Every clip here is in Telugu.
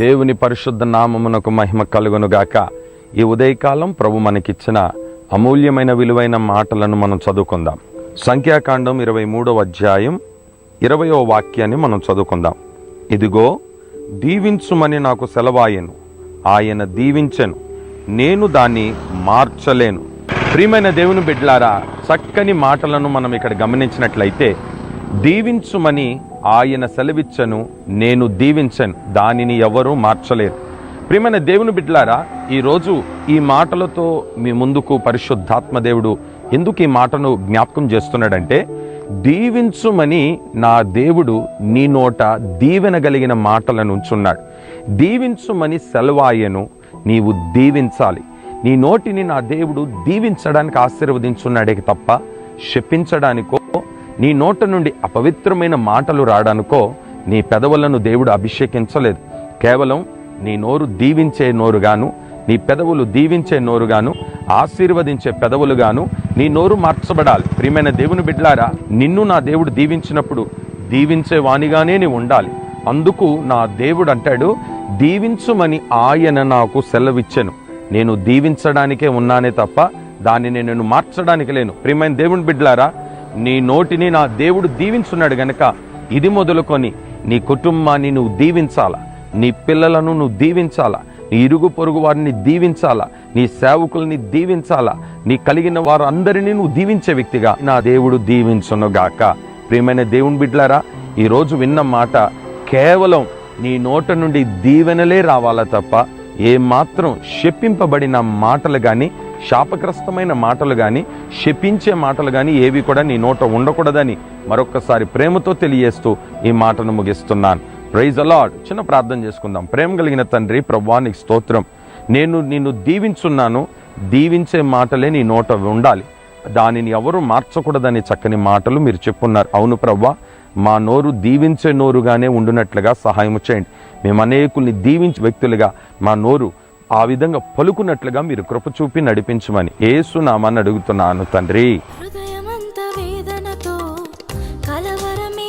దేవుని పరిశుద్ధ నామమునకు మహిమ కలుగునుగాక. ఈ ఉదయకాలం ప్రభు మనకిచ్చిన అమూల్యమైన విలువైన మాటలను మనం చదువుకుందాం. సంఖ్యాకాండం ఇరవై మూడవ అధ్యాయం ఇరవయో వాక్యాన్ని మనం చదువుకుందాం. ఇదిగో దీవించుమని నాకు సెలవాయను. ఆయన దీవించెను. నేను దాన్ని మార్చలేను. ప్రియమైన దేవుని బిడ్లారా చక్కని మాటలను మనం ఇక్కడ గమనించినట్లయితే దీవించుమని ఆయన సెలవిచ్చను నేను దీవించను దానిని ఎవరూ మార్చలేరు. ప్రియమైన దేవుని బిడ్డలారా ఈరోజు ఈ మాటలతో మీ ముందుకు పరిశుద్ధాత్మ దేవుడు ఎందుకు ఈ మాటను జ్ఞాపకం చేస్తున్నాడంటే దీవించుమని నా దేవుడు నీ నోట దీవెన కలిగిన మాటలను ఉంచున్నాడు. దీవించుమని సెలవాయను నీవు దీవించాలి. నీ నోటిని నా దేవుడు దీవించడానికి ఆశీర్వదించున్నాడే తప్ప శపించడానికో నీ నోట నుండి అపవిత్రమైన మాటలు రావడానికో నీ పెదవులను దేవుడు అభిషేకించలేదు. కేవలం నీ నోరు దీవించే నోరుగాను నీ పెదవులు దీవించే నోరుగాను ఆశీర్వదించే పెదవులుగాను నీ నోరు మార్చబడాలి. ప్రియమైన దేవుని బిడ్లారా నిన్ను నా దేవుడు దీవించినప్పుడు దీవించే వానిగానే నీ ఉండాలి. అందుకు నా దేవుడు అంటాడు దీవించుమని ఆయన నాకు సెలవిచ్చెను. నేను దీవించడానికే ఉన్నానే తప్ప దానిని నేను మార్చడానికి లేను. ప్రియమైన దేవుని బిడ్లారా నీ నోటిని నా దేవుడు దీవించున్నాడు గనక ఇది మొదలుకొని నీ కుటుంబాన్ని నువ్వు దీవించాలా? నీ పిల్లలను నువ్వు దీవించాలా? నీ ఇరుగు పొరుగు వారిని దీవించాలా? నీ సేవకుల్ని దీవించాలా? నీ కలిగిన వారు అందరినీ నువ్వు దీవించే వ్యక్తిగా నా దేవుడు దీవించునుగాక ప్రియమైన దేవుని బిడ్లారా ఈరోజు విన్న మాట కేవలం నీ నోట నుండి దీవెనలే రావాలా తప్ప ఏ మాత్రం మాటలు కానీ శాపగ్రస్తమైన మాటలు కానీ శపించే మాటలు కానీ ఏవి కూడా నీ నోట ఉండకూడదని మరొక్కసారి ప్రేమతో తెలియజేస్తూ ఈ మాటను ముగిస్తున్నాను. ప్రైజ్ అలాడ్ చిన్న ప్రార్థన చేసుకుందాం. ప్రేమ కలిగిన తండ్రి ప్రభానికి స్తోత్రం. నేను నిన్ను దీవించున్నాను. దీవించే మాటలే నీ నోట ఉండాలి. దానిని ఎవరు మార్చకూడదని చక్కని మాటలు మీరు చెప్పున్నారు. అవును ప్రవ్వా మా నోరు దీవించే నోరుగానే ఉండునట్లుగా సహాయం చేయండి. మేము అనేకుల్ని దీవించే వ్యక్తులుగా మా నోరు ఆ విధంగా పలుకున్నట్లుగా మీరు కృప చూపి నడిపించమని ఏసునామాన్ని అడుగుతున్నాను తండ్రి. హృదయమంత వేదనతో కలవరమే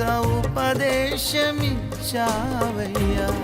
ఉపదేశమిచ్చావయ్యా.